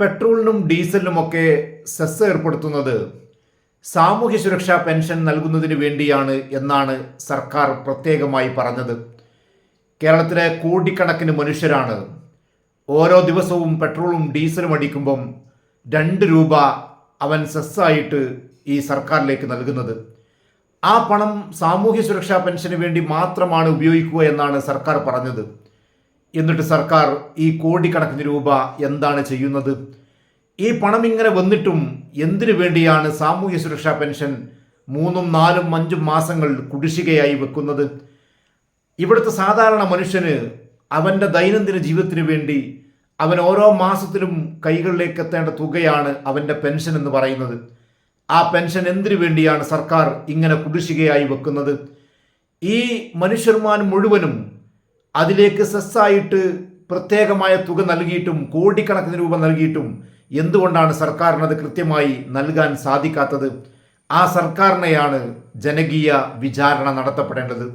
പെട്രോളിനും ഡീസലിനുമൊക്കെ cess ഏർപ്പെടുത്തുന്നത് സാമൂഹ്യ സുരക്ഷാ പെൻഷൻ നൽകുന്നതിന് വേണ്ടിയാണ് എന്നാണ് സർക്കാർ പ്രത്യേകമായി പറഞ്ഞത്. കേരളത്തിലെ കോടിക്കണക്കിന് മനുഷ്യരാണ് ഓരോ ദിവസവും പെട്രോളും ഡീസലും അടിക്കുമ്പം രണ്ട് രൂപ അവൻ സെസ്സായിട്ട് ഈ സർക്കാരിലേക്ക് നൽകുന്നത്. ആ പണം സാമൂഹ്യ സുരക്ഷാ പെൻഷന് വേണ്ടി മാത്രമാണ് ഉപയോഗിക്കുക എന്നാണ് സർക്കാർ പറഞ്ഞത്. എന്നിട്ട് സർക്കാർ ഈ കോടിക്കണക്കിന് രൂപ എന്താണ് ചെയ്യുന്നത്? ഈ പണം ഇങ്ങനെ വന്നിട്ടും എന്തിനു വേണ്ടിയാണ് സാമൂഹ്യ സുരക്ഷാ പെൻഷൻ മൂന്നും നാലും അഞ്ചും മാസങ്ങൾ കുടിശ്ശികയായി വെക്കുന്നത്? ഇവിടുത്തെ സാധാരണ മനുഷ്യന് അവന്റെ ദൈനംദിന ജീവിതത്തിന് വേണ്ടി അവൻ ഓരോ മാസത്തിലും കൈകളിലേക്ക് എത്തേണ്ട തുകയാണ് അവന്റെ പെൻഷൻ എന്ന് പറയുന്നത്. ആ പെൻഷൻ എന്തിനു വേണ്ടിയാണ് സർക്കാർ ഇങ്ങനെ കുടിശ്ശികയായി വെക്കുന്നത്? ഈ മനുഷ്യർമാൻ മുഴുവനും അതിലേക്ക് സെസ്സായിട്ട് പ്രത്യേകമായ തുക നൽകിയിട്ടും കോടിക്കണക്കിന് രൂപ നൽകിയിട്ടും എന്തുകൊണ്ടാണ് സർക്കാരിനത് കൃത്യമായി നൽകാൻ സാധിക്കാത്തത്? ആ സർക്കാരിനെയാണ് ജനകീയ വിചാരണ നടത്തപ്പെടേണ്ടത്.